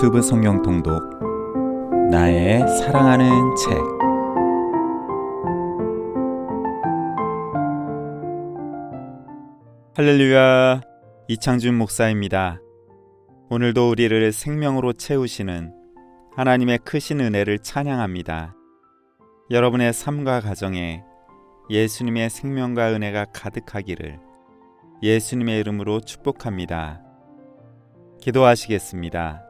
유튜브 성경 통독 나의 사랑하는 책 할렐루야 이창준 목사입니다. 오늘도 우리를 생명으로 채우시는 하나님의 크신 은혜를 찬양합니다. 여러분의 삶과 가정에 예수님의 생명과 은혜가 가득하기를 예수님의 이름으로 축복합니다. 기도하시겠습니다.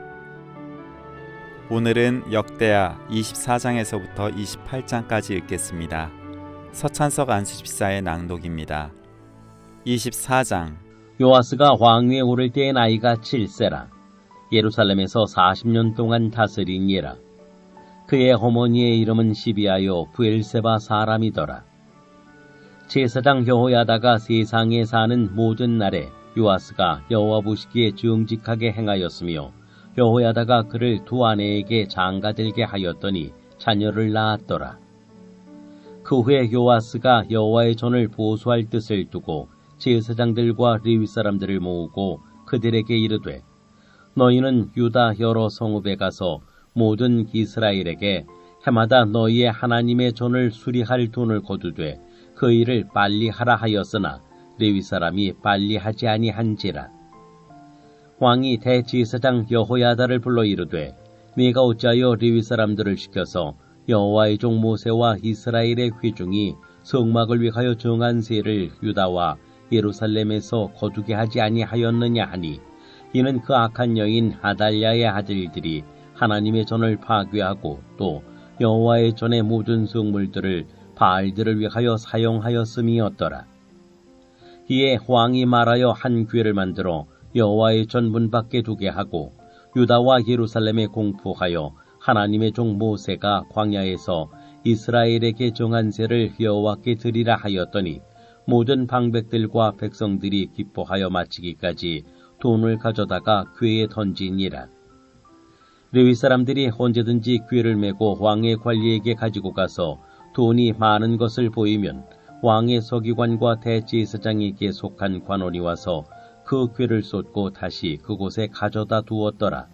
오늘은 역대하 24장에서부터 28장까지 읽겠습니다. 서찬석 안수집사의 낭독입니다. 24장 요아스가 왕위에 오를 때의 나이가 7세라. 예루살렘에서 40년 동안 다스린 예라. 그의 어머니의 이름은 시비아요 부엘세바 사람이더라. 제사장 여호야다가 세상에 사는 모든 날에 요아스가 여호와 보시기에 정직하게 행하였으며 여호야다가 그를 두 아내에게 장가들게 하였더니 자녀를 낳았더라. 그 후에 요아스가 여호와의 전을 보수할 뜻을 두고 제사장들과 레위 사람들을 모으고 그들에게 이르되 너희는 유다 여러 성읍에 가서 모든 이스라엘에게 해마다 너희의 하나님의 전을 수리할 돈을 거두되 그 일을 빨리 하라 하였으나 레위 사람이 빨리 하지 아니한지라 왕이 대제사장 여호야다를 불러 이르되 네가 어찌하여 레위 사람들을 시켜서 여호와의 종 모세와 이스라엘의 회중이 성막을 위하여 정한 세를 유다와 예루살렘에서 거두게 하지 아니하였느냐 하니 이는 그 악한 여인 아달랴의 아들들이 하나님의 전을 파괴하고 또 여호와의 전의 모든 성물들을 바알들을 위하여 사용하였음이었더라. 이에 왕이 말하여 한 궤를 만들어 여호와의 전문 밖에 두게 하고 유다와 예루살렘에 공포하여 하나님의 종 모세가 광야에서 이스라엘에게 정한 세를 여호와께 드리라 하였더니 모든 방백들과 백성들이 기뻐하여 마치기까지 돈을 가져다가 궤에 던지니라. 레위 사람들이 언제든지 궤를 메고 왕의 관리에게 가지고 가서 돈이 많은 것을 보이면 왕의 서기관과 대제사장에게 속한 관원이 와서 그 궤를 쏟고 다시 그곳에 가져다 두었더라.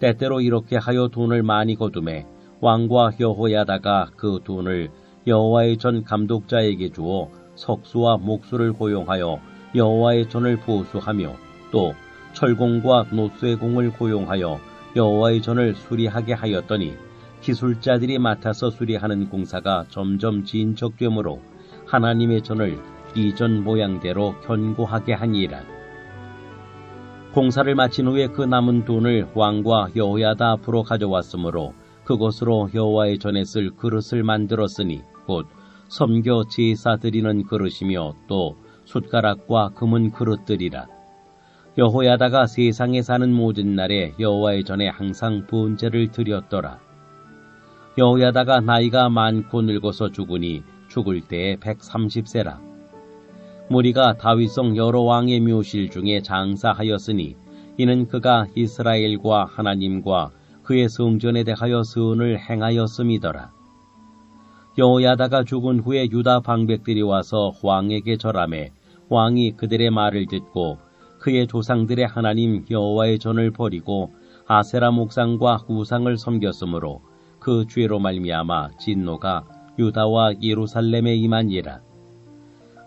때때로 이렇게 하여 돈을 많이 거둠에 왕과 여호야다가 그 돈을 여호와의 전 감독자에게 주어 석수와 목수를 고용하여 여호와의 전을 보수하며 또 철공과 노쇠 공을 고용하여 여호와의 전을 수리하게 하였더니 기술자들이 맡아서 수리하는 공사가 점점 진척되므로 하나님의 전을 이전 모양대로 견고하게 하니라. 공사를 마친 후에 그 남은 돈을 왕과 여호야다 앞으로 가져왔으므로 그것으로 여호와의 전에 쓸 그릇을 만들었으니 곧 섬겨 제사 드리는 그릇이며 또 숟가락과 금은 그릇들이라. 여호야다가 세상에 사는 모든 날에 여호와의 전에 항상 번제를 드렸더라. 여호야다가 나이가 많고 늙어서 죽으니 죽을 때에 130세라. 무리가 다윗성 여러 왕의 묘실 중에 장사하였으니 이는 그가 이스라엘과 하나님과 그의 성전에 대하여 선을 행하였음이더라. 여호야다가 죽은 후에 유다 방백들이 와서 왕에게 절함해 왕이 그들의 말을 듣고 그의 조상들의 하나님 여호와의 전을 버리고 아세라 목상과 우상을 섬겼으므로 그 죄로 말미암아 진노가 유다와 예루살렘에 임하니라.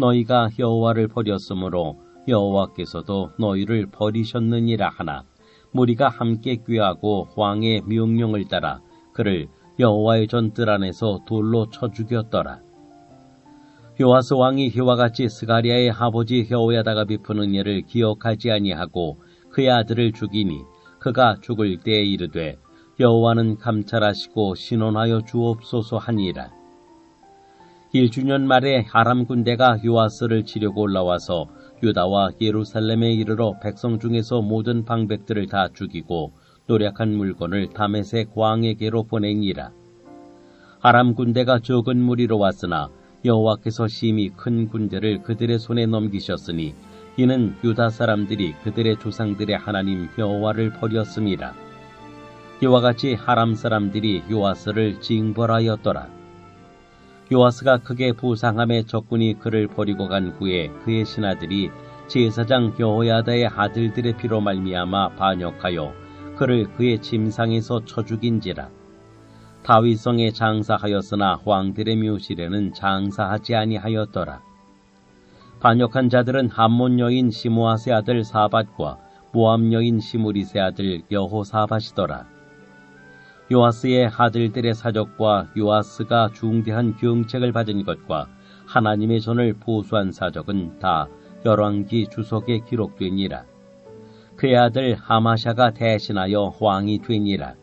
너희가 여호와를 버렸으므로 여호와께서도 너희를 버리셨느니라 하나 무리가 함께 꾀하고 왕의 명령을 따라 그를 여호와의 전뜰 안에서 돌로 쳐 죽였더라. 요아스 왕이 이와 같이 스가리아의 아버지 여호야다가 베푼 은혜를 기억하지 아니하고 그의 아들을 죽이니 그가 죽을 때에 이르되 여호와는 감찰하시고 신원하여 주옵소서 하니라. 1주년 말에 아람 군대가 요아스를 치려고 올라와서 유다와 예루살렘에 이르러 백성 중에서 모든 방백들을 다 죽이고 노력한 물건을 다메섹 왕에게로 보내니라. 아람 군대가 적은 무리로 왔으나 여호와께서 심히 큰 군대를 그들의 손에 넘기셨으니 이는 유다 사람들이 그들의 조상들의 하나님 여호와를 버렸음이라. 이와 같이 아람 사람들이 요아스를 징벌하였더라. 요아스가 크게 부상함에 적군이 그를 버리고 간 후에 그의 신하들이 제사장 여호야다의 아들들의 피로 말미암아 반역하여 그를 그의 침상에서 쳐 죽인지라. 다윗성에 장사하였으나 왕들의 묘실에는 장사하지 아니하였더라. 반역한 자들은 암몬 여인 시므아세 아들 사밧과 모함 여인 시무리세 아들 여호사밧이더라. 요아스의 아들들의 사적과 요아스가 중대한 경책을 받은 것과 하나님의 전을 보수한 사적은 다 열왕기 주석에 기록되니라. 그의 아들 아마샤가 대신하여 왕이 되니라.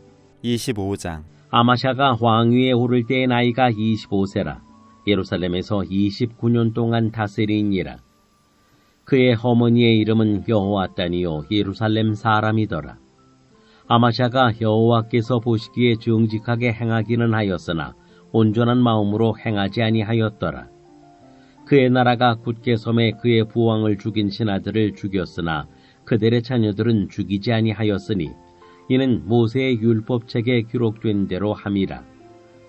25장 아마샤가 왕위에 오를 때의 나이가 25세라. 예루살렘에서 29년 동안 다스리니라. 그의 어머니의 이름은 여호와따니요 예루살렘 사람이더라. 아마샤가 여호와께서 보시기에 정직하게 행하기는 하였으나 온전한 마음으로 행하지 아니하였더라. 그의 나라가 굳게 섬에 그의 부왕을 죽인 신하들을 죽였으나 그들의 자녀들은 죽이지 아니하였으니 이는 모세의 율법책에 기록된 대로 함이라.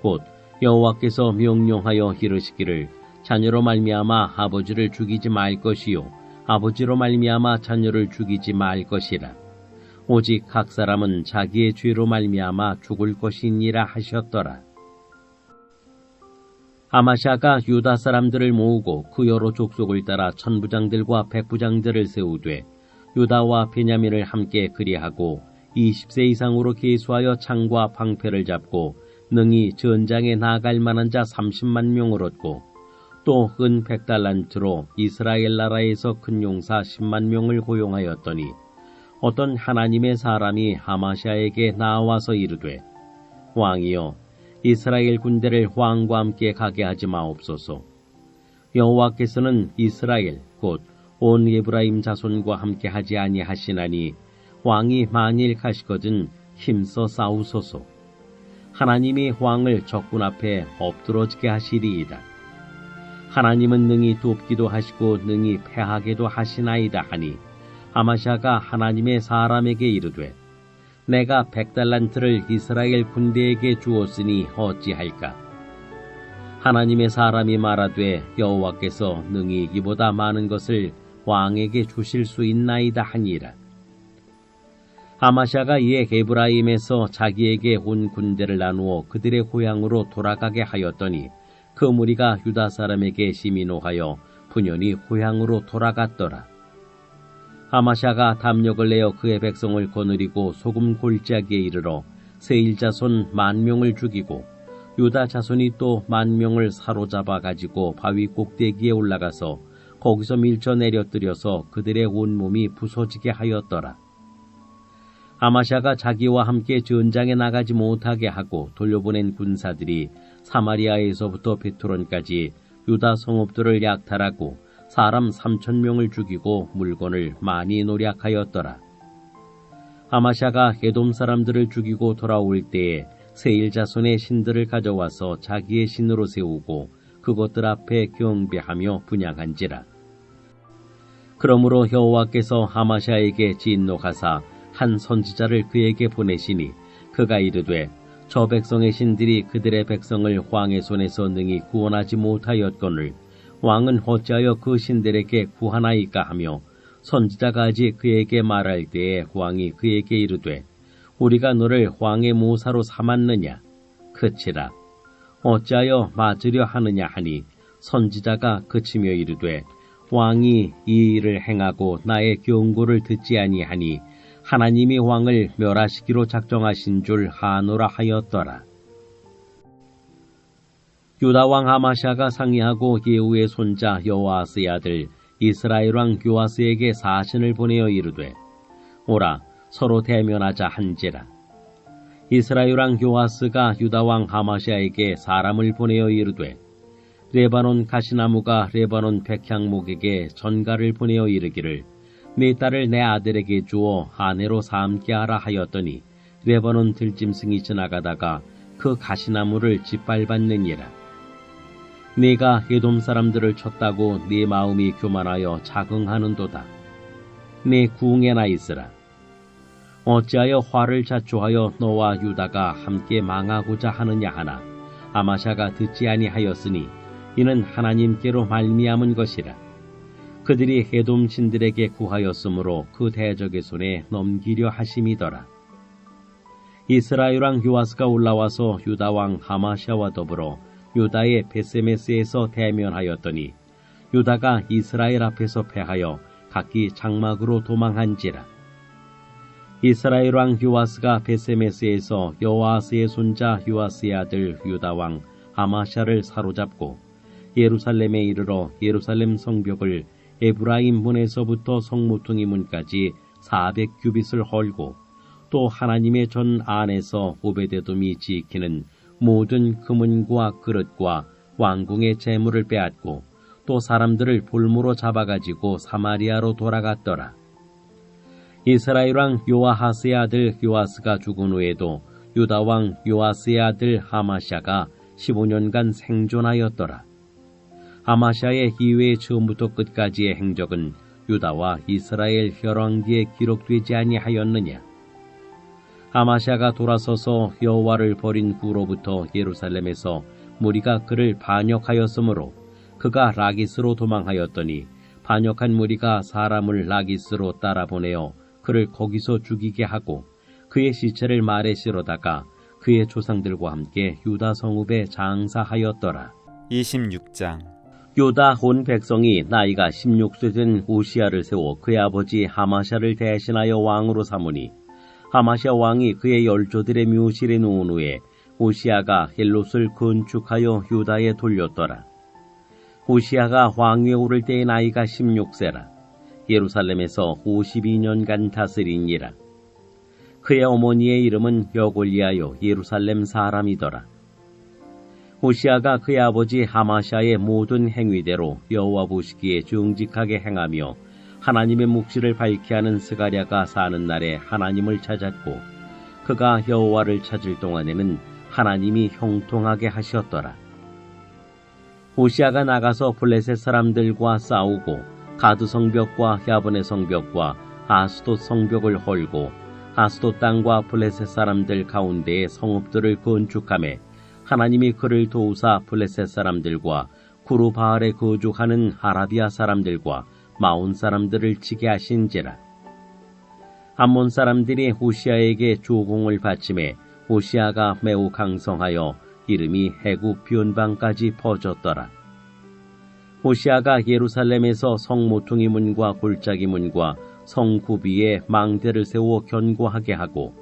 곧 여호와께서 명령하여 이르시기를 자녀로 말미암아 아버지를 죽이지 말 것이요 아버지로 말미암아 자녀를 죽이지 말 것이라. 오직 각 사람은 자기의 죄로 말미암아 죽을 것이니라 하셨더라. 아마샤가 유다 사람들을 모으고 그 여러 족속을 따라 천부장들과 백부장들을 세우되 유다와 베냐민을 함께 그리하고 20세 이상으로 계수하여 창과 방패를 잡고 능히 전장에 나갈 만한 자 30만 명을 얻고 또 은 백달란트로 이스라엘 나라에서 큰 용사 10만 명을 고용하였더니 어떤 하나님의 사람이 하마샤에게 나와서 이르되 왕이여 이스라엘 군대를 왕과 함께 가게 하지 마옵소서. 여호와께서는 이스라엘 곧온 에브라임 자손과 함께 하지 아니하시나니 왕이 만일 가시거든 힘써 싸우소서. 하나님이 왕을 적군 앞에 엎드러지게 하시리이다. 하나님은 능히 돕기도 하시고 능히 패하게도 하시나이다 하니 아마샤가 하나님의 사람에게 이르되 내가 백달란트를 이스라엘 군대에게 주었으니 어찌할까 하나님의 사람이 말하되 여호와께서 능히 이보다 많은 것을 왕에게 주실 수 있나이다 하니라 아마샤가 이에 헤브라임에서 자기에게 온 군대를 나누어 그들의 고향으로 돌아가게 하였더니 그 무리가 유다 사람에게 노하여 분연히 고향으로 돌아갔더라. 아마샤가 담력을 내어 그의 백성을 거느리고 소금 골짜기에 이르러 세일 자손 만 명을 죽이고 유다 자손이 또 만 명을 사로잡아 가지고 바위 꼭대기에 올라가서 거기서 밀쳐 내려뜨려서 그들의 온몸이 부서지게 하였더라. 아마샤가 자기와 함께 전장에 나가지 못하게 하고 돌려보낸 군사들이 사마리아에서부터 베트론까지 유다 성읍들을 약탈하고 사람 3천 명을 죽이고 물건을 많이 노략하였더라. 아마샤가 에돔 사람들을 죽이고 돌아올 때에 세일 자손의 신들을 가져와서 자기의 신으로 세우고 그것들 앞에 경배하며 분양한지라. 그러므로 여호와께서 아마샤에게 진노하사 한 선지자를 그에게 보내시니 그가 이르되 저 백성의 신들이 그들의 백성을 왕의 손에서 능히 구원하지 못하였거늘 왕은 어찌하여 그 신들에게 구하나이까 하며 선지자가 아직 그에게 말할 때에 왕이 그에게 이르되 우리가 너를 왕의 모사로 삼았느냐 그치라 어찌하여 맞으려 하느냐 하니 선지자가 그치며 이르되 왕이 이 일을 행하고 나의 경고를 듣지 아니하니 하나님이 왕을 멸하시기로 작정하신 줄 하노라 하였더라. 유다 왕 아마샤가 상의하고 예후의 손자 여호아스의 아들 이스라엘 왕 요아스에게 사신을 보내어 이르되 오라 서로 대면하자 한지라 이스라엘 왕 요아스가 유다 왕 하마샤에게 사람을 보내어 이르되 레바논 가시나무가 레바논 백향목에게 전가를 보내어 이르기를 내 딸을 내 아들에게 주어 아내로 삼게 하라 하였더니 레바논 들짐승이 지나가다가 그 가시나무를 짓밟았느니라. 네가 에돔 사람들을 쳤다고 네 마음이 교만하여 자긍하는도다. 내 궁에나 있으라. 어찌하여 화를 자초하여 너와 유다가 함께 망하고자 하느냐 하나 아마샤가 듣지 아니하였으니 이는 하나님께로 말미암은 것이라. 그들이 해돔 신들에게 구하였으므로 그 대적의 손에 넘기려 하심이더라. 이스라엘 왕 요아스가 올라와서 유다 왕 하마샤와 더불어 유다의 베세메스에서 대면하였더니 유다가 이스라엘 앞에서 패하여 각기 장막으로 도망한지라. 이스라엘 왕 요아스가 베세메스에서 여호아스의 손자 요아스의 아들 유다 왕 아마샤를 사로잡고 예루살렘에 이르러 예루살렘 성벽을 에브라임 문에서부터 성모퉁이 문까지 400 규빗을 헐고 또 하나님의 전 안에서 오베데돔이 지키는 모든 금은과 그릇과 왕궁의 재물을 빼앗고 또 사람들을 볼모로 잡아가지고 사마리아로 돌아갔더라. 이스라엘 왕 요아하스의 아들 요아스가 죽은 후에도 유다 왕 요아스의 아들 하마샤가 15년간 생존하였더라. 아마샤의 이외의 처음부터 끝까지의 행적은 유다와 이스라엘 혈왕기에 기록되지 아니하였느냐? 아마샤가 돌아서서 여호와를 버린 후로부터 예루살렘에서 무리가 그를 반역하였으므로 그가 라기스로 도망하였더니 반역한 무리가 사람을 라기스로 따라 보내어 그를 거기서 죽이게 하고 그의 시체를 말에 실어다가 그의 조상들과 함께 유다 성읍에 장사하였더라. 26장 유다 온 백성이 나이가 16세 된 우시아를 세워 그의 아버지 하마샤를 대신하여 왕으로 삼으니 하마샤 왕이 그의 열조들의 묘실에 놓은 후에 우시아가 헬롯을 건축하여 유다에 돌렸더라. 우시아가 왕위에 오를 때의 나이가 16세라. 예루살렘에서 52년간 다스리니라. 그의 어머니의 이름은 여골리아요 예루살렘 사람이더라. 호시아가 그의 아버지 하마샤의 모든 행위대로 여호와 보시기에 정직하게 행하며 하나님의 묵시를 밝게 하는 스가랴가 사는 날에 하나님을 찾았고 그가 여호와를 찾을 동안에는 하나님이 형통하게 하셨더라. 호시아가 나가서 블레셋 사람들과 싸우고 가드 성벽과 야분의 성벽과 아스돗 성벽을 헐고 아스돗 땅과 블레셋 사람들 가운데에 성읍들을 건축함에 하나님이 그를 도우사 블레셋 사람들과 구루바알에 거주하는 아라비아 사람들과 마온 사람들을 치게 하신지라. 암몬 사람들이 호시아에게 조공을 바침해 호시아가 매우 강성하여 이름이 해국 변방까지 퍼졌더라. 호시아가 예루살렘에서 성모퉁이 문과 골짜기 문과 성구비에 망대를 세워 견고하게 하고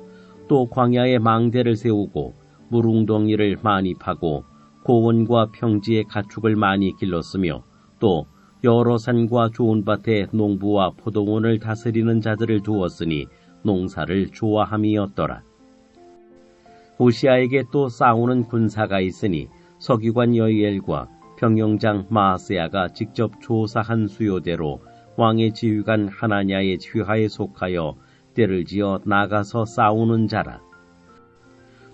또 광야에 망대를 세우고 무릉덩이를 많이 파고 고원과 평지의 가축을 많이 길렀으며 또 여러 산과 좋은 밭에 농부와 포도원을 다스리는 자들을 두었으니 농사를 좋아함이었더라. 호시아에게 또 싸우는 군사가 있으니 서기관 여이엘과 병영장 마아세아가 직접 조사한 수요대로 왕의 지휘관 하나냐의 휘하에 속하여 때를 지어 나가서 싸우는 자라.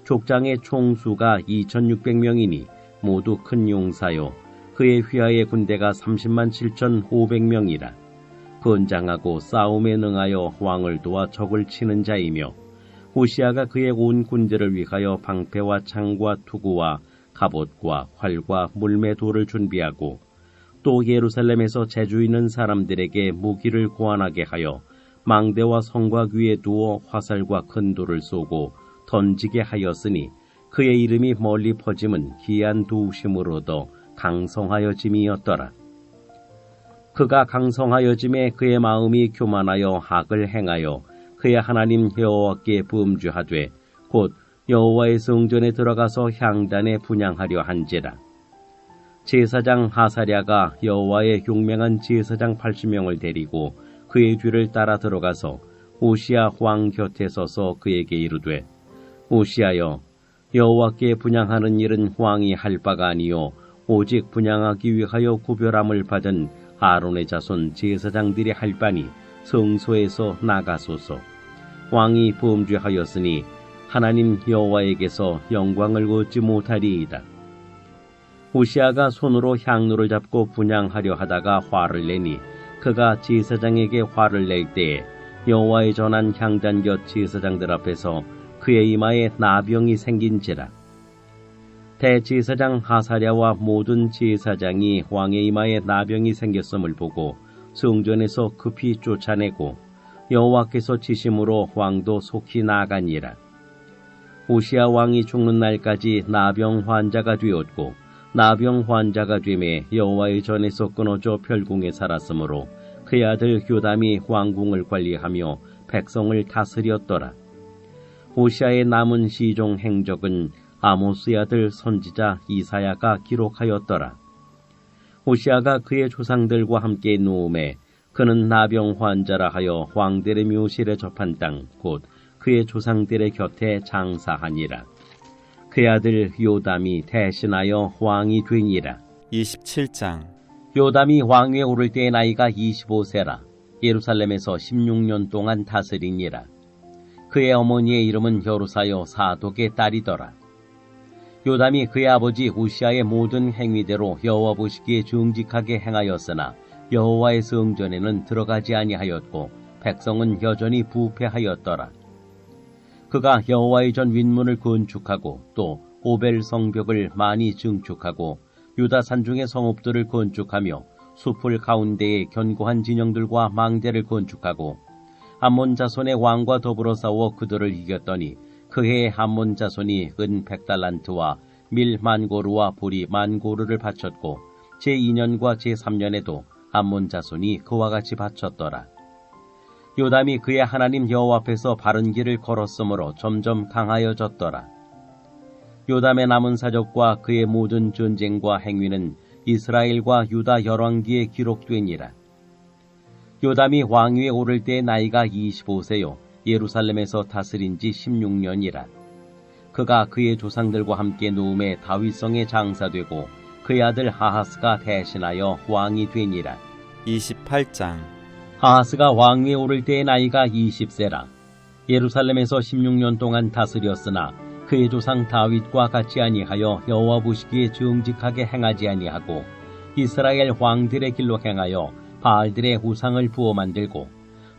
족장의 총수가 2600명이니 모두 큰 용사요. 그의 휘하의 군대가 30만 7,500명이라. 건장하고 싸움에 능하여 왕을 도와 적을 치는 자이며 호시아가 그의 온 군대를 위하여 방패와 창과 투구와 갑옷과 활과 물매도를 준비하고 또 예루살렘에서 재주 있는 사람들에게 무기를 고안하게 하여 망대와 성곽 위에 두어 화살과 큰 돌을 쏘고 던지게 하였으니 그의 이름이 멀리 퍼짐은 기한 도우심으로도 강성하여짐이었더라. 그가 강성하여짐에 그의 마음이 교만하여 악을 행하여 그의 하나님 여호와께 범죄하되 곧 여호와의 성전에 들어가서 향단에 분양하려 한지라. 제사장 하사랴가 여호와의 용맹한 제사장 80명을 데리고 그의 뒤를 따라 들어가서 오시아 왕 곁에 서서 그에게 이르되 오시아여 여호와께 분양하는 일은 왕이 할 바가 아니요 오직 분양하기 위하여 구별함을 받은 아론의 자손 제사장들이 할 바니 성소에서 나가소서 왕이 범죄하였으니 하나님 여호와에게서 영광을 얻지 못하리이다. 우시아가 손으로 향로를 잡고 분양하려 하다가 화를 내니 그가 제사장에게 화를 낼 때에 여호와의 전한 향단 곁 제사장들 앞에서 그의 이마에 나병이 생긴지라. 대제사장 하사랴와 모든 제사장이 왕의 이마에 나병이 생겼음을 보고 성전에서 급히 쫓아내고 여호와께서 치심으로 왕도 속히 나가니라. 우시아 왕이 죽는 날까지 나병 환자가 되었고 나병 환자가 되매 여호와의 전에서 끊어져 별궁에 살았으므로 그의 아들 교담이 왕궁을 관리하며 백성을 다스렸더라. 오시아의 남은 시종 행적은 아모스의 아들 선지자 이사야가 기록하였더라. 오시아가 그의 조상들과 함께 누움에 그는 나병 환자라 하여 왕들의 묘실에 접한 땅 곧 그의 조상들의 곁에 장사하니라. 그의 아들 요담이 대신하여 왕이 되니라. 27장 요담이 왕위에 오를 때의 나이가 25세라. 예루살렘에서 16년 동안 다스리니라. 그의 어머니의 이름은 여루사요 사독의 딸이더라. 요담이 그의 아버지 우시아의 모든 행위대로 여호와 보시기에 정직하게 행하였으나 여호와의 성전에는 들어가지 아니하였고 백성은 여전히 부패하였더라. 그가 여호와의 전 윗문을 건축하고 또 오벨 성벽을 많이 증축하고 유다 산 중의 성읍들을 건축하며 숲을 가운데에 견고한 진영들과 망대를 건축하고 암몬 자손의 왕과 더불어 싸워 그들을 이겼더니 그해에 암몬 자손이 은 백달란트와 밀 만고르와 보리 만고르를 바쳤고 제2년과 제3년에도 암몬 자손이 그와 같이 바쳤더라. 요담이 그의 하나님 여호와 앞에서 바른 길을 걸었으므로 점점 강하여졌더라. 요담의 남은 사적과 그의 모든 전쟁과 행위는 이스라엘과 유다 열왕기에 기록되니라. 요담이 왕위에 오를 때 나이가 25세요 예루살렘에서 다스린 지 16년이라. 그가 그의 조상들과 함께 누움에 다윗성에 장사되고 그의 아들 하하스가 대신하여 왕이 되니라. 28장 하하스가 왕위에 오를 때의 나이가 20세라. 예루살렘에서 16년 동안 다스렸으나 그의 조상 다윗과 같이 아니하여 여호와 보시기에 정직하게 행하지 아니하고 이스라엘 왕들의 길로 행하여 바알들의 우상을 부어 만들고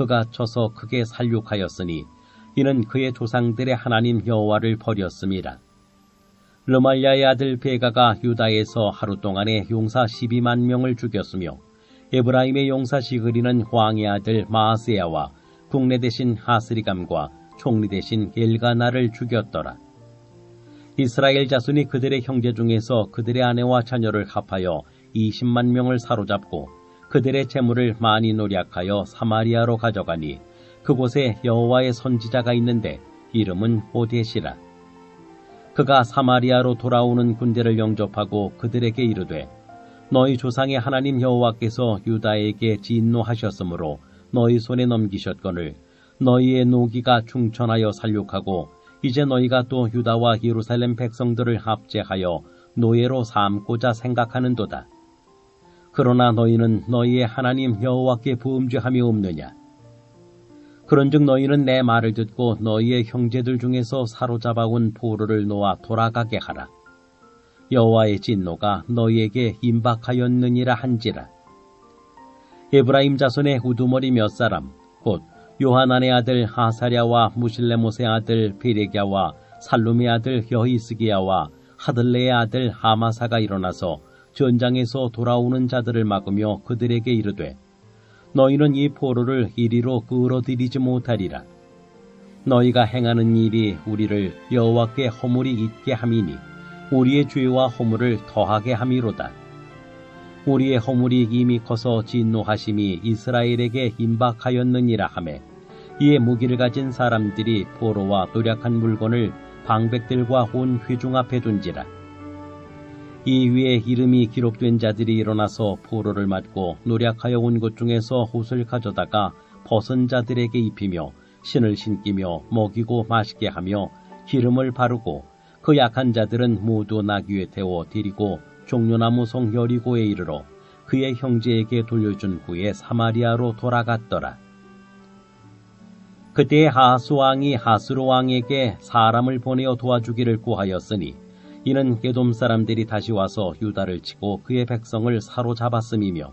그가 쳐서 크게 살육하였으니 이는 그의 조상들의 하나님 여호와를 버렸음이라. 르말야의 아들 베가가 유다에서 하루 동안에 용사 12만 명을 죽였으며 에브라임의 용사 시그리는 왕의 아들 마아세야와 국내 대신 하스리감과 총리 대신 엘가나를 죽였더라. 이스라엘 자손이 그들의 형제 중에서 그들의 아내와 자녀를 합하여 20만 명을 사로잡고 그들의 재물을 많이 노략하여 사마리아로 가져가니 그곳에 여호와의 선지자가 있는데 이름은 오데시라. 그가 사마리아로 돌아오는 군대를 영접하고 그들에게 이르되 너희 조상의 하나님 여호와께서 유다에게 진노하셨으므로 너희 손에 넘기셨거늘 너희의 노기가 충천하여 살육하고 이제 너희가 또 유다와 예루살렘 백성들을 합제하여 노예로 삼고자 생각하는도다. 그러나 너희는 너희의 하나님 여호와께 범죄함이 없느냐? 그런즉 너희는 내 말을 듣고 너희의 형제들 중에서 사로잡아 온 포로를 놓아 돌아가게 하라. 여호와의 진노가 너희에게 임박하였느니라 한지라. 에브라임 자손의 우두머리 몇 사람 곧 요하난의 아들 하사랴와 무실레못의 아들 베레갸와 살룸의 아들 여히스기야와 하들레의 아들 하마사가 일어나서 전장에서 돌아오는 자들을 막으며 그들에게 이르되 너희는 이 포로를 이리로 끌어들이지 못하리라. 너희가 행하는 일이 우리를 여호와께 허물이 있게 함이니 우리의 죄와 허물을 더하게 함이로다. 우리의 허물이 이미 커서 진노하심이 이스라엘에게 임박하였느니라 하매 이에 무기를 가진 사람들이 포로와 노력한 물건을 방백들과 온 회중 앞에 둔지라. 이 위에 이름이 기록된 자들이 일어나서 포로를 맞고 노력하여 온곳 중에서 옷을 가져다가 벗은 자들에게 입히며 신을 신기며 먹이고 마시게 하며 기름을 바르고 그 약한 자들은 모두 나귀에 태워 데리고 종려나무 성 여리고에 이르러 그의 형제에게 돌려준 후에 사마리아로 돌아갔더라. 그때 하스 왕이 하스로 왕에게 사람을 보내어 도와주기를 구하였으니 이는 게돔 사람들이 다시 와서 유다를 치고 그의 백성을 사로잡았음이며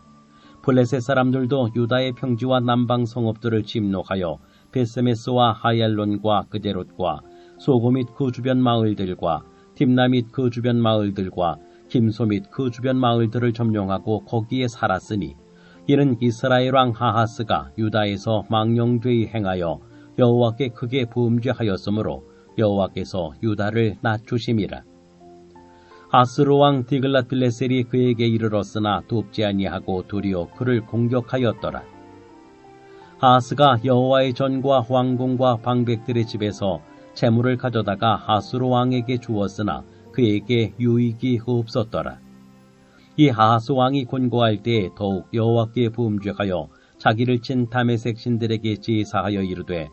블레셋 사람들도 유다의 평지와 남방 성읍들을 침노하여 베세메스와 하얄론과 그데롯과 소고 및 그 주변 마을들과 딥나 및 그 주변 마을들과 김소 및 그 주변 마을들을 점령하고 거기에 살았으니 이는 이스라엘 왕 하하스가 유다에서 망령되이 행하여 여호와께 크게 범죄하였으므로 여호와께서 유다를 낮추심이라. 하스로 왕 디글라필레셀이 그에게 이르렀으나 돕지 아니하고 도리어 그를 공격하였더라. 하스가 여호와의 전과 왕궁과 방백들의 집에서 재물을 가져다가 하스로 왕에게 주었으나 그에게 유익이 없었더라. 이 하스 왕이 권고할 때 더욱 여호와께 범죄하여 자기를 친 다메색 신들에게 제사하여 이르되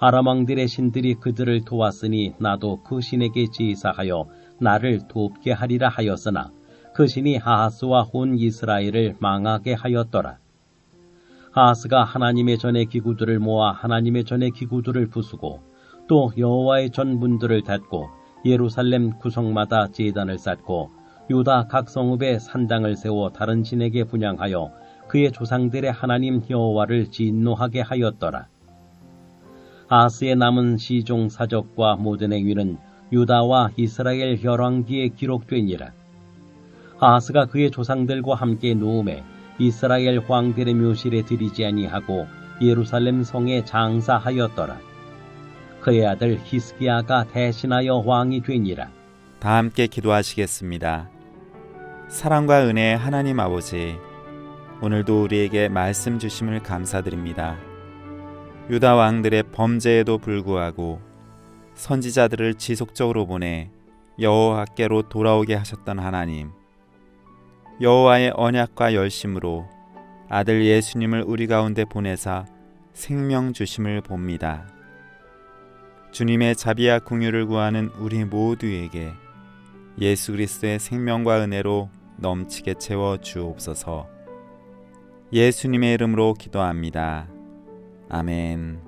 아람 왕들의 신들이 그들을 도왔으니 나도 그 신에게 제사하여 나를 돕게 하리라 하였으나 그 신이 하하스와 온 이스라엘을 망하게 하였더라. 하하스가 하나님의 전의 기구들을 모아 하나님의 전의 기구들을 부수고 또 여호와의 전문들을 닫고 예루살렘 구성마다 제단을 쌓고 유다 각 성읍에 산당을 세워 다른 신에게 분양하여 그의 조상들의 하나님 여호와를 진노하게 하였더라. 아스의 남은 시종 사적과 모든 행위는 유다와 이스라엘 혈왕기에 기록되니라. 아스가 그의 조상들과 함께 누움에 이스라엘 황들의 묘실에 들이지 아니하고 예루살렘 성에 장사하였더라. 그의 아들 히스기야가 대신하여 왕이 되니라. 다 함께 기도하시겠습니다. 사랑과 은혜의 하나님 아버지, 오늘도 우리에게 말씀 주심을 감사드립니다. 유다 왕들의 범죄에도 불구하고 선지자들을 지속적으로 보내 여호와께로 돌아오게 하셨던 하나님. 여호와의 언약과 열심으로 아들 예수님을 우리 가운데 보내사 생명 주심을 봅니다. 주님의 자비와 궁유를 구하는 우리 모두에게 예수 그리스도의 생명과 은혜로 넘치게 채워 주옵소서. 예수님의 이름으로 기도합니다. 아멘.